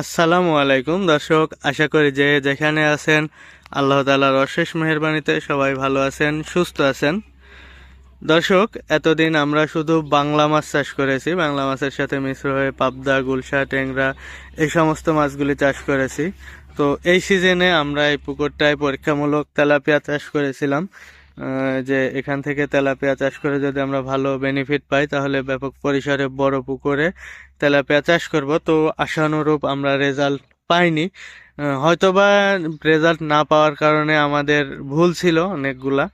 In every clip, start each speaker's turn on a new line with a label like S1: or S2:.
S1: আসসালামু আলাইকুম, দর্শক। আশা করি যে যেখানে আছেন, আল্লাহ তালার অশেষ মেহরবানিতে সবাই ভালো আছেন, সুস্থ আছেন। দর্শক, এতদিন আমরা শুধু বাংলা মাছ চাষ করেছি, বাংলা মাছের সাথে মিশ্র হয়ে পাবদা, গুলশা, ট্যাংরা এই সমস্ত মাছগুলি চাষ করেছি। তো এই সিজনে আমরা এই পুকুরটায় পরীক্ষামূলক তেলাপিয়া চাষ করেছিলাম। যে এখান থেকে তেলাপিয়া চাষ করে যদি আমরা ভালো বেনিফিট পাই, তাহলে ব্যাপক পরিসরে বড় পুকুরে তেলাপিয়া চাষ করব। তো আশানুরূপ আমরা রেজাল্ট পাইনি। হয়তোবা রেজাল্ট না পাওয়ার কারণে আমাদের ভুল ছিল অনেকগুলা।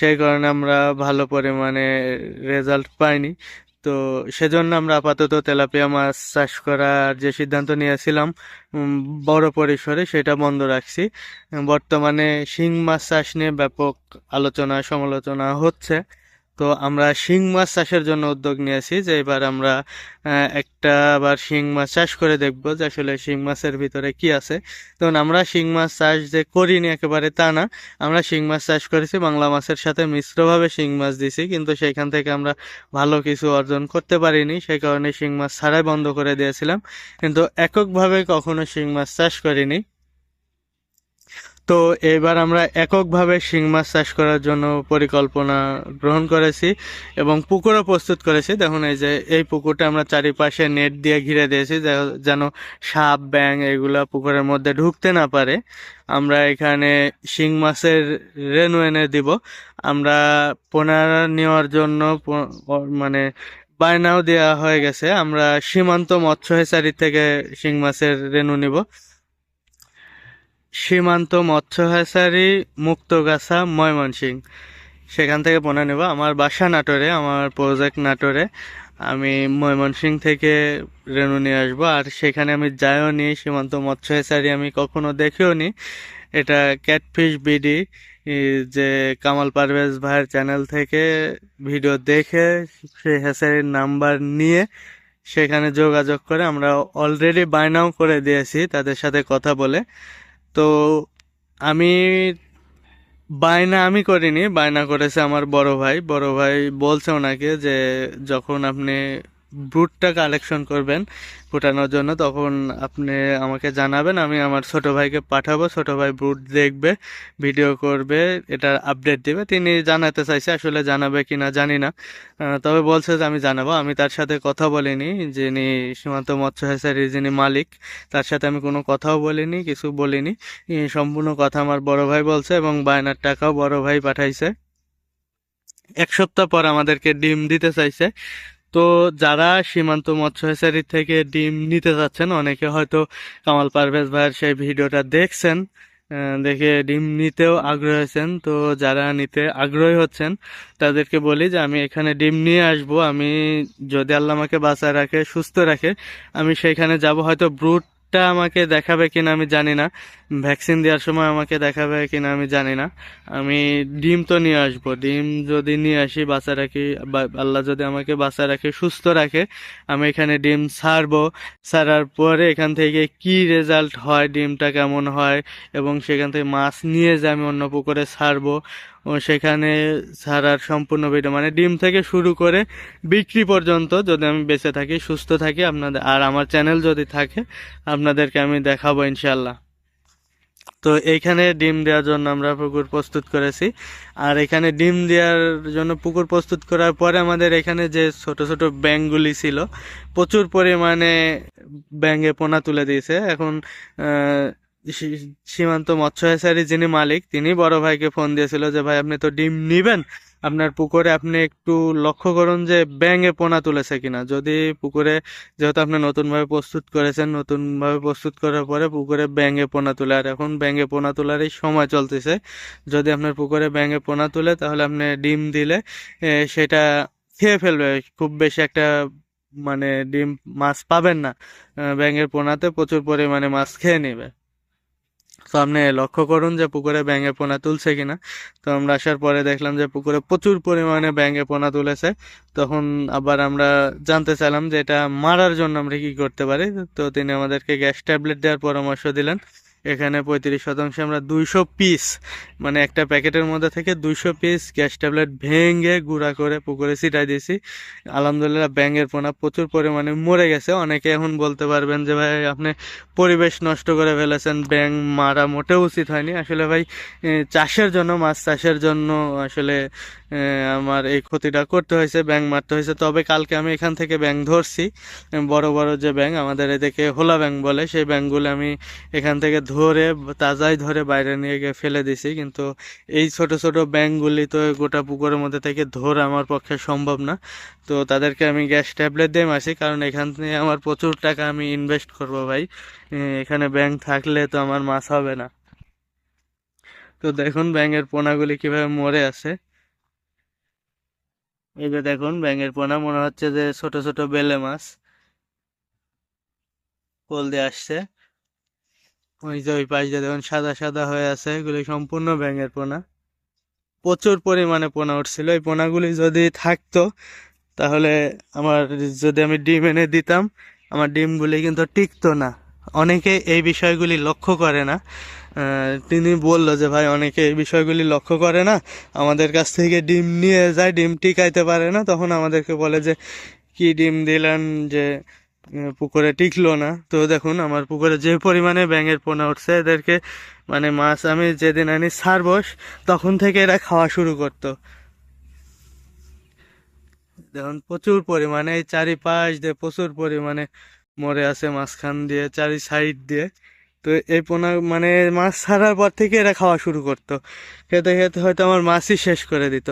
S1: সেই কারণে আমরা ভালো পরিমাণে রেজাল্ট পাইনি। তো সেজন্য আমরা আপাতত তেলাপিয়া মাছ চাষ করার যে সিদ্ধান্ত নিয়েছিলাম বড় পরিসরে সেটা বন্ধ রাখছি। বর্তমানে শিং মাছ চাষ নিয়ে ব্যাপক আলোচনা, সমালোচনা হচ্ছে। তো আমরা শিং মাছ চাষের জন্য উদ্যোগ নিয়েছি যে এবার আমরা একটা আবার শিং মাছ চাষ করে দেখব যে আসলে শিং মাছের ভিতরে কি আছে। তো আমরা শিং মাছ চাষ যে করিনি একেবারে তা না। আমরা শিং মাছ চাষ করেছি, বাংলা মাছের সাথে মিশ্রভাবে শিং মাছ দিছি, কিন্তু সেখান থেকে আমরা ভালো কিছু অর্জন করতে পারিনি। সেই কারণে শিং মাছ ছাড়াই বন্ধ করে দিয়েছিলাম। কিন্তু এককভাবে কখনো শিং মাছ চাষ করিনি। তো এবার আমরা এককভাবে শিং মাছ চাষ করার জন্য পরিকল্পনা গ্রহণ করেছি এবং পুকুরও প্রস্তুত করেছি। দেখুন, এই যে, এই পুকুরটা আমরা চারিপাশে নেট দিয়ে ঘিরে দিয়েছি যেন সাপ ব্যাং এগুলা পুকুরের মধ্যে ঢুকতে না পারে। আমরা এখানে শিং মাছের রেনু এনে দিব। আমরা পোনা নেওয়ার জন্য মানে বায়নাও দেওয়া হয়ে গেছে। আমরা সীমান্ত মৎস্য হেচারি থেকে শিং মাছের রেনু নিব। সীমান্ত মৎস্য হ্যাচারি মুক্তগাছা ময়মনসিং। সেখান থেকে পোনা নেব। আমার বাসা নাটোরে, আমার প্রজেক্ট নাটোরে। আমি ময়মনসিং থেকে রেনু নিয়ে আসব। আর সেখানে আমি যাইও নি, সীমান্ত মৎস্য হ্যাচারি আমি কখনো দেখেও নি। এটা ক্যাটফিশ বিডি যে কামাল পারভেজ ভাইয়ের চ্যানেল থেকে ভিডিও দেখে, সেই হ্যাচারির নাম্বার নিয়ে সেখানে যোগাযোগ করে আমরা অলরেডি বায়নাও করে দিয়েছি, তাদের সাথে কথা বলে। তো আমি বায়না আমি করিনি, বায়না করেছে আমার বড় ভাই। বড় ভাই বলছে ওনাকে যে যখন আপনি ব্রুটটা কালেকশন করবেন ফুটানোর জন্য, তখন আপনি আমাকে জানাবেন, আমি আমার ছোট ভাইকে পাঠাবো, ছোট ভাই ব্রুট দেখবে ভিডিও করবে, এটার আপডেট দেবে। তিনি জানাতে চাইছে, আসলে জানাবে কি না জানি না। তবে বলছে যে আমি জানাব, আমি তার সাথে কথা বলিনি, যিনি সীমান্ত মৎস্য হ্যাচারির যিনি মালিক, তার সাথে আমি কোনো কথাও বলিনি, কিছু বলিনি। সম্পূর্ণ কথা আমার বড় ভাই বলছে এবং বায়নার টাকাও বড় ভাই পাঠাইছে। এক সপ্তাহ পর আমাদেরকে ডিম দিতে চাইছে। তো যারা সীমান্ত মৎস্য হ্যাচারি থেকে ডিম নিতে যাচ্ছেন, অনেকে হয়তো কামাল পারভেজ ভাইয়ের সেই ভিডিওটা দেখছেন দেখে ডিম নিতেও আগ্রহী হয়েছেন। তো যারা নিতে আগ্রহী হচ্ছেন, তাদেরকে বলি যে আমি এখানে ডিম নিয়ে আসব। আমি যদি আল্লাহ আমাকে বাঁচায় রাখে, সুস্থ রাখে, আমি সেইখানে যাব। হয়তো ব্রুটটা আমাকে দেখাবে কিনা আমি জানি না। ভ্যাকসিন দেওয়ার সময় আমাকে দেখাবে কিনা আমি জানি না। আমি ডিম তো নিয়ে আসব। ডিম যদি নিয়ে আসি বাঁচা রাখি আল্লাহ যদি আমাকে বাঁচা রাখে, সুস্থ রাখে, আমি এখানে ডিম ছাড়বো। ছাড়ার পরে এখান থেকে কি রেজাল্ট হয়, ডিমটা কেমন হয়, এবং সেখান থেকে মাছ নিয়ে যে আমি অন্য পুকুরে ছাড়বো সেখানে ছাড়ার সম্পূর্ণ ভিডিও মানে ডিম থেকে শুরু করে বিক্রি পর্যন্ত যদি আমি বেঁচে থাকি, সুস্থ থাকি, আপনাদের আর আমার চ্যানেল যদি থাকে, আপনাদেরকে আমি দেখাবো ইনশাল্লাহ তো এইখানে ডিম দেওয়ার জন্য আমরা পুকুর প্রস্তুত করেছি। আর এখানে ডিম দেওয়ার জন্য পুকুর প্রস্তুত করার পরে আমাদের এখানে যে ছোট ছোট ব্যাঙগুলি ছিল, প্রচুর পরিমাণে ব্যাঙে পোনা তুলে দিয়েছে। এখন সীমান্ত মৎস্য হ্যাচারি যিনি মালিক তিনি বড় ভাইকে ফোন দিয়েছিল যে, ভাই, আপনি তো ডিম নিবেন। আপনার পুকুরে আপনি একটু লক্ষ্য করুন যে, ব্যাঙে পোনা তুলেছে কিনা। যদি পুকুরে, যেহেতু আপনি নতুনভাবে প্রস্তুত করেছেন, নতুনভাবে প্রস্তুত করার পরে পুকুরে ব্যাঙে পোনা তোলে, আর এখন ব্যাঙে পোনা তোলারই সময় চলতেছে। যদি আপনার পুকুরে ব্যাঙে পোনা তুলে, তাহলে আপনি ডিম দিলে সেটা খেয়ে ফেলবে। খুব বেশি একটা মানে ডিম মাছ পাবেন না। ব্যাঙের পোনাতে প্রচুর পরিমাণে মাছ খেয়ে নেবে। আপনি লক্ষ্য করুন যে পুকুরে ব্যাঙে পোনা তুলছে কিনা। তো আমরা আসার পরে দেখলাম যে পুকুরে প্রচুর পরিমাণে ব্যাঙে পোনা তুলেছে। তখন আবার আমরা জানতে চাইলাম যে এটা মারার জন্য আমরা কি করতে পারি? তো তিনি আমাদেরকে গ্যাস ট্যাবলেট দেওয়ার পরামর্শ দিলেন। এখানে পঁয়ত্রিশ শতাংশে আমরা দুইশো পিস মানে একটা প্যাকেটের মধ্যে থেকে দুইশো পিস গ্যাস ট্যাবলেট ভেঙে গুঁড়া করে পুকুরে ছিটাই দিয়েছি। আলহামদুলিল্লাহ ব্যাঙের পোনা প্রচুর পরিমাণে মরে গেছে। অনেকে এখন বলতে পারবেন যে, ভাই, আপনি পরিবেশ নষ্ট করে ফেলেছেন, ব্যাঙ মারা মোটেও উচিত হয়নি। আসলে ভাই চাষের জন্য, মাছ চাষের জন্য আসলে আমার এই ক্ষতিটা করতে হয়েছে, ব্যাঙ মারতে হয়েছে। তবে কালকে আমি এখান থেকে ব্যাঙ ধরছি। বড় বড় যে ব্যাঙ আমাদের এদিকে হোলা ব্যাঙ বলে, সেই ব্যাঙগুলো আমি এখান থেকে ধরে তাজাই ধরে বাইরে নিয়ে গিয়ে ফেলে দিছি। কিন্তু এই ছোট ছোট ব্যাঙগুলি তো গোটা পুকুরের মধ্যে থেকে ধরা আমার পক্ষে সম্ভব না। তো তাদেরকে আমি গ্যাস ট্যাবলেট দিয়ে মাসি কারণ এখান থেকে আমার প্রচুর টাকা আমি ইনভেস্ট করব ভাই। এখানে ব্যাংক থাকলে তো আমার মাছ হবে না। তো দেখুন ব্যাঙের পোনাগুলি কীভাবে মরে আছে। এই যে দেখুন ব্যাঙের পোনা, মনে হচ্ছে যে ছোট ছোট বেলে মাছ। কোল দিয়ে আসছে। ওই যে ওই পাশ দিয়ে দেখুন, সাদা সাদা হয়ে আছে, এগুলি সম্পূর্ণ ব্যাঙের পোনা। প্রচুর পরিমাণে পোনা উঠছিল। এই পোনাগুলি যদি থাকতো, তাহলে আমার যদি আমি ডিম এনে দিতাম, আমার ডিমগুলি কিন্তু টিকতো না। অনেকে এই বিষয়গুলি লক্ষ্য করে না। তিনি বলল যে, ভাই, অনেকে এই বিষয়গুলি লক্ষ্য করে না। আমাদের কাছ থেকে ডিম নিয়ে যায়, ডিম টিকাইতে পারে না। তখন আমাদেরকে বলে যে, কি ডিম দিলেন যে পুকুরে টিকলো না। তো দেখুন, আমার পুকুরে যে পরিমাণে ব্যাঙের পোনা উঠছে, এদেরকে মানে মাছ আমি যেদিন আনি ছাড়বস তখন থেকে এরা খাওয়া শুরু করতো। দেখুন, প্রচুর পরিমাণে এই চারিপাশ দিয়ে প্রচুর পরিমাণে মরে আছে, মাঝখান দিয়ে, চারি সাইড দিয়ে। তো এই পোনা মানে মাছ ছাড়ার পর থেকে এরা খাওয়া শুরু করতো। খেতে খেতে হয়তো আমার মাছই শেষ করে দিত।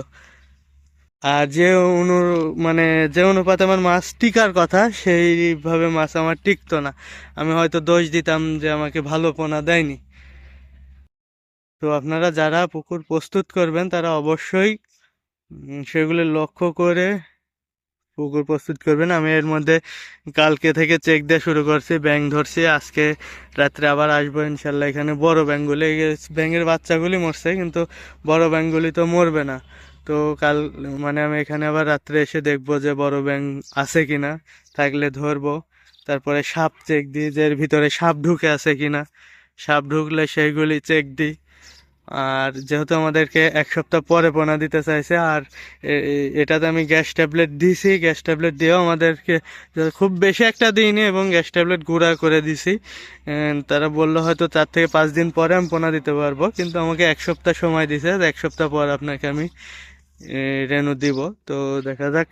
S1: আর যে অনু মানে যে অনুপাতে আমার মাছ টিকার কথা, সেইভাবে মাছ আমার টিকতো না। আমি হয়তো দোষ দিতাম যে আমাকে ভালো পোনা দেয়নি। তো আপনারা যারা পুকুর প্রস্তুত করবেন, তারা অবশ্যই সেগুলো লক্ষ্য করে পুকুর প্রস্তুত করবেন আমি এর মধ্যে কালকে থেকে চেক দেওয়া শুরু করছি ব্যাং ধরছি। আজকে রাত্রে আবার আসব ইনশাল্লাহ। এখানে বড় ব্যাংগুলি ব্যাঙের বাচ্চাগুলি মরছে, কিন্তু বড় ব্যাংগুলি তো মরবে না। তো কাল মানে আমি এখানে আবার রাত্রে এসে দেখব যে বড় ব্যাং আছে কিনা। থাকলে ধরবো। তারপরে সাপ চেক দিই যে এর ভিতরে সাপ ঢুকে আছে কিনা। সাপ ঢুকলে সেইগুলি চেক দিই। আর যেহেতু আমাদেরকে এক সপ্তাহ পরে পোনা দিতে চাইছে, আর এটাতে আমি গ্যাস ট্যাবলেট দিছি, গ্যাস ট্যাবলেট দিয়েও আমাদেরকে খুব বেশি একটা দিইনি এবং গ্যাস ট্যাবলেট গুঁড়া করে দিছি। তারা বলল হয়তো চার থেকে পাঁচ দিন পরে আমি পোনা দিতে পারব, কিন্তু আমাকে এক সপ্তাহ সময় দিছে, এক সপ্তাহ পর আপনাকে আমি রেনু দিব। তো দেখা যাক,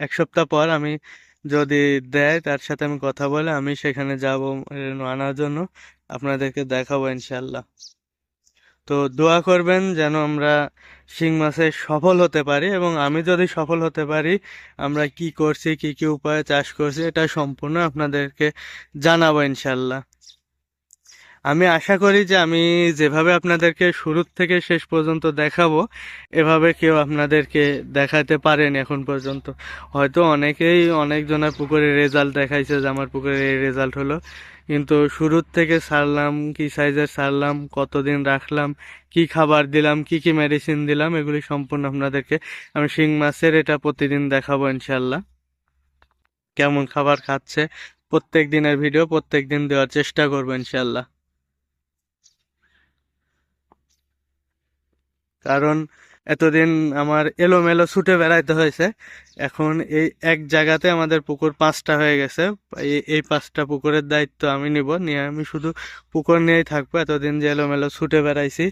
S1: এক সপ্তাহ পর আমি যদি দেয় তার সাথে আমি কথা বলে আমি সেখানে যাব রেনু আনার জন্য। আপনাদেরকে দেখাবো ইনশাল্লাহ তো দোয়া করবেন যেন আমরা শিং মাছে সফল হতে পারি এবং আমি যদি সফল হতে পারি, আমরা কি করছি, কি কি উপায়ে চাষ করছি, এটা সম্পূর্ণ আপনাদেরকে জানাব ইনশাল্লাহ আমি আশা করি যে আমি যেভাবে আপনাদেরকে শুরু থেকে শেষ পর্যন্ত দেখাবো, এভাবে কেউ আপনাদেরকে দেখাতে পারেন এখন পর্যন্ত। হয়তো অনেকেই অনেকজনের পুকুরে রেজাল্ট দেখাইছে যে আমার পুকুরে এই রেজাল্ট হলো। কিন্তু শুরুর থেকে সারলাম, কি সাইজের সারলাম, কতদিন রাখলাম, কি খাবার দিলাম, কি কি মেডিসিন দিলাম, এগুলি সম্পূর্ণ আপনাদেরকে আমি শিং মাছের এটা প্রতিদিন দেখাবো ইনশাল্লাহ কেমন খাবার খাচ্ছে, প্রত্যেক দিনের ভিডিও প্রত্যেক দিন দেওয়ার চেষ্টা করব ইনশাল্লাহ কারণ এতদিন আমার এলোমেলো ছুটে বেড়াইতে হয়েছে। এখন এই এক জায়গাতে আমাদের পুকুর পাঁচটা হয়ে গেছে। এই পাঁচটা পুকুরের দায়িত্ব আমি নিব। নিয়ে আমি শুধু পুকুর নিয়েই থাকব। এতদিন যে এলোমেলো ছুটে বেড়াইছি,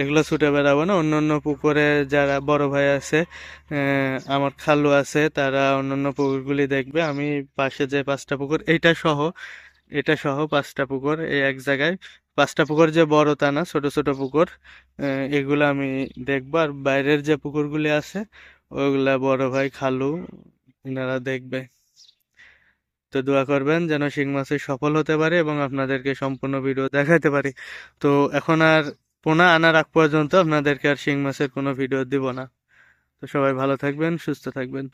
S1: এগুলো ছুটে বেড়াবো না। অন্য অন্য পুকুরে যারা বড় ভাই আছে আমার খালু আছে, তারা অন্য অন্য পুকুরগুলি দেখবে। আমি পাশে যে পাঁচটা পুকুর, এইটা সহ, এটা সহ পাঁচটা পুকুর এই এক জায়গায়। পাঁচটা পুকুর যে বড় তা না, ছোট ছোট পুকুর এগুলো আমি দেখব। আর বাইরের যে পুকুরগুলি আছে ওইগুলা বড় ভাই খালু এনারা দেখবে। তো দোয়া করবেন যেন শিং মাছে সফল হতে পারে এবং আপনাদেরকে সম্পূর্ণ ভিডিও দেখাতে পারি। তো এখন আর পোনা আনার আগ পর্যন্ত আপনাদেরকে আর শিং মাছের কোনো ভিডিও দিব না। তো সবাই ভালো থাকবেন, সুস্থ থাকবেন।